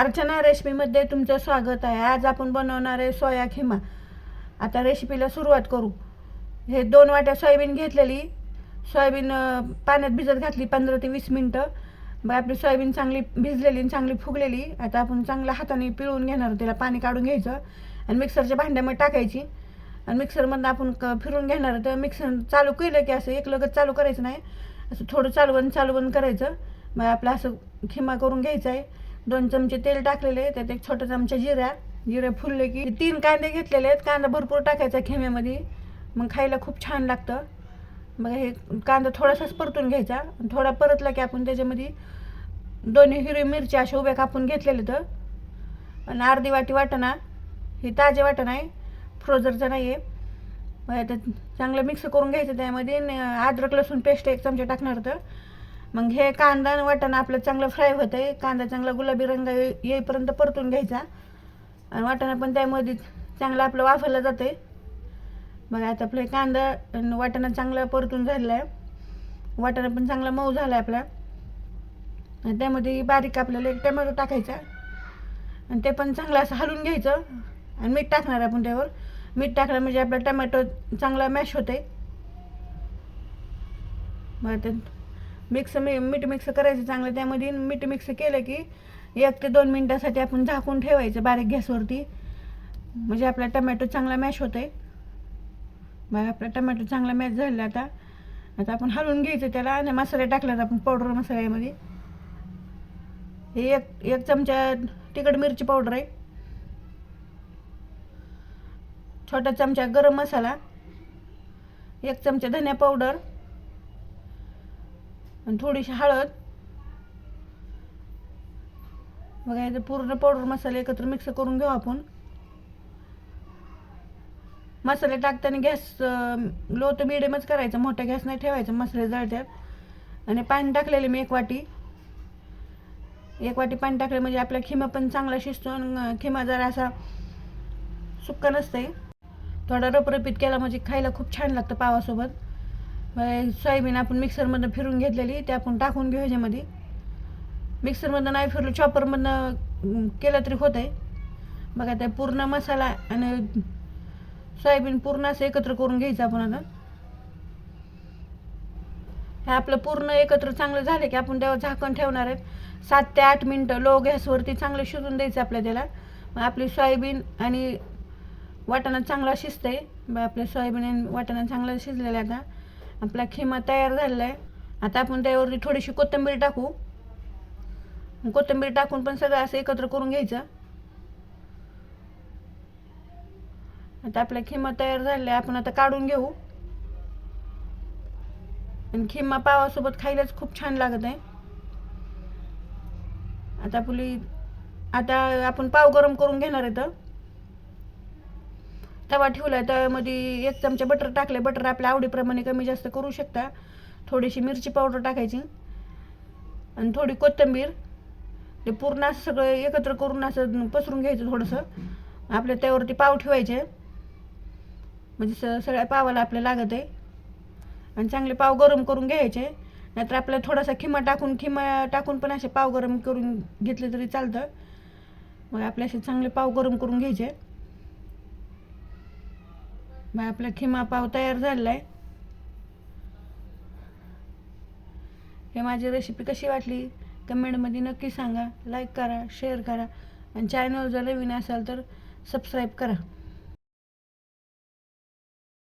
अर्चना रेसिपीमध्ये तुमचं स्वागत आहे. आज आपण बनवणार आहे सोया खिमा. आता रेसिपीला सुरुवात करू. हे दोन वाट्या सोयाबीन घेतलेली. सोयाबीन पाण्यात भिजत घातली पंधरा ते वीस मिनटं. मग आपली सोयाबीन चांगली भिजलेली आणि चांगली फुगलेली. आता आपण चांगल्या हाताने पिळून घेणार त्याला पाणी काढून घ्यायचं आणि मिक्सरच्या भांड्यामध्ये टाकायची. आणि मिक्सरमधनं आपण क फिरून घेणार. तर मिक्सर चालू केलं की असं एक लगत चालू करायचं नाही. असं थोडं चालवण चालवण करायचं. मग आपलं असं खिमा करून घ्यायचं आहे. दोन चमचे तेल टाकलेले त्यात एक छोटा चमचा जिऱ्या जिरे फुलले की तीन कांदे घेतलेले आहेत. कांदा भरपूर टाकायचा खेम्यामध्ये. मग खायला खूप छान लागतं. मग हे कांदा थोडासाच परतून घ्यायचा. थोडा परतला की आपण त्याच्यामध्ये दोन्ही हिरवी मिरच्या अशा उभ्या कापून घेतलेले तर आणि अर्धी वाटी वाटणा. हे ताजे वाटण आहे. फ्रोझरचं नाही आहे. मग आता चांगलं मिक्स करून घ्यायचं त्यामध्ये. अद्रक लसूण पेस्ट एक चमचा टाकणार तर मग हे कांदा आणि वाटाणा आपलं चांगलं फ्राय होतं आहे कांदा चांगला गुलाबी रंग येईपर्यंत परतून घ्यायचा. आणि वाटाणा पण त्यामध्ये चांगलं आपलं वाफरलं जातं आहे बघा आता आपलं हे कांदा आणि वाटाणा चांगला परतून झालेला आहे वाटाणा पण चांगला मऊ झाला आहे आपला. आणि त्यामध्ये बारीक आपल्याला एक टमॅटो टाकायचा. आणि ते पण चांगलं असं हलवून घ्यायचं. आणि मीठ टाकणार आपण त्यावर. मीठ टाकलं म्हणजे आपला टमॅटो चांगला मॅश होते मग ते मिक्स मी मीठ मिक्स करायचं चांगलं त्यामध्ये मीठ मिक्स केलं की एक ते दोन मिनटासाठी आपण झाकून ठेवायचं बारीक गॅसवरती. म्हणजे आपला टमॅटो चांगला मॅश होते मग आपला टमॅटो चांगला मॅश झाला आता. आता आपण हलवून घ्यायचं त्याला आणि मसाले टाकल्यात आपण पावडर मसाल्यामध्ये. हे एक एक चमचा तिखट मिरची पावडर आहे. छोटा चमचा गरम मसाला. एक चमचा धनिया पावडर आणि थोडीशी हळद. बघा याचं पूर्ण पावडर मसाले एकत्र मिक्स करून घेऊ आपण. मसाले टाकताना गॅस लो तर मिडियमच करायचं मोठ्या गॅस नाही ठेवायचं मसाले जळत्यात. आणि पाणी टाकलेले मी एक वाटी. एक वाटी पाणी टाकले म्हणजे आपला खिमा पण चांगला शिजतो आणि खिमा जरा असा सुक्का नसते थोडा रपरपीत केला म्हणजे खायला खूप छान लागतं पावासोबत. मग सोयाबीन आपण मिक्सरमधनं फिरून घेतलेली ते आपण टाकून घेऊ ह्याच्यामध्ये. मिक्सरमधनं नाही फिरलं चॉपरमधनं केलं तरी होत आहे बघा त्या पूर्ण मसाला आणि सोयाबीन पूर्ण असं एकत्र करून घ्यायचं आपण आता. हे आपलं पूर्ण एकत्र चांगलं झालं की आपण त्यावर झाकण ठेवणार आहेत सात ते आठ मिनटं लो गॅसवरती चांगलं शिजून द्यायचं आपल्या त्याला. मग आपली सोयाबीन आणि वाटाणा चांगला शिजतंय. मग आपल्या सोयाबीन आणि वाटाणा चांगला शिजलेला आहे आता. आपला खिमा तयार झालेला आहे आता आपण त्यावरती थोडीशी कोथिंबीर टाकू. कोथिंबीर टाकून पण सगळं असं एकत्र करून घ्यायचं. आता आपला खिमा तयार झालेला आहे आपण आता काढून घेऊ. आणि खिमा पावासोबत खायलाच खूप छान लागत आहे. आता आपली आता आपण पाव गरम करून घेणार आहे तर. तवा ठेवला आहे त्यामध्ये एक चमचा बटर टाकले बटर आपल्या आवडीप्रमाणे कमी जास्त करू शकता. थोडीशी मिरची पावडर टाकायची आणि थोडी कोथिंबीर. ते पूर्ण असं सगळं एकत्र करून असं पसरून घ्यायचं थोडंसं. आपल्या त्यावरती पाव ठेवायचे. म्हणजे स सगळ्या पावाला आपल्या लागत आहे. आणि चांगले पाव गरम करून घ्यायचे. नाहीतर आपल्याला थोडासा खिमा टाकून खिमा टाकून पण असे पाव गरम करून घेतले तरी चालतं. मग आपल्या असे चांगले पाव गरम करून घ्यायचे. मग आपला खिमा पाव तयार झालेला आहे हे माझी रेसिपी कशी वाटली? कमेंटमध्ये नक्की सांगा. लाईक करा शेअर करा. आणि चॅनल जर नवीन असाल तर सबस्क्राईब करा.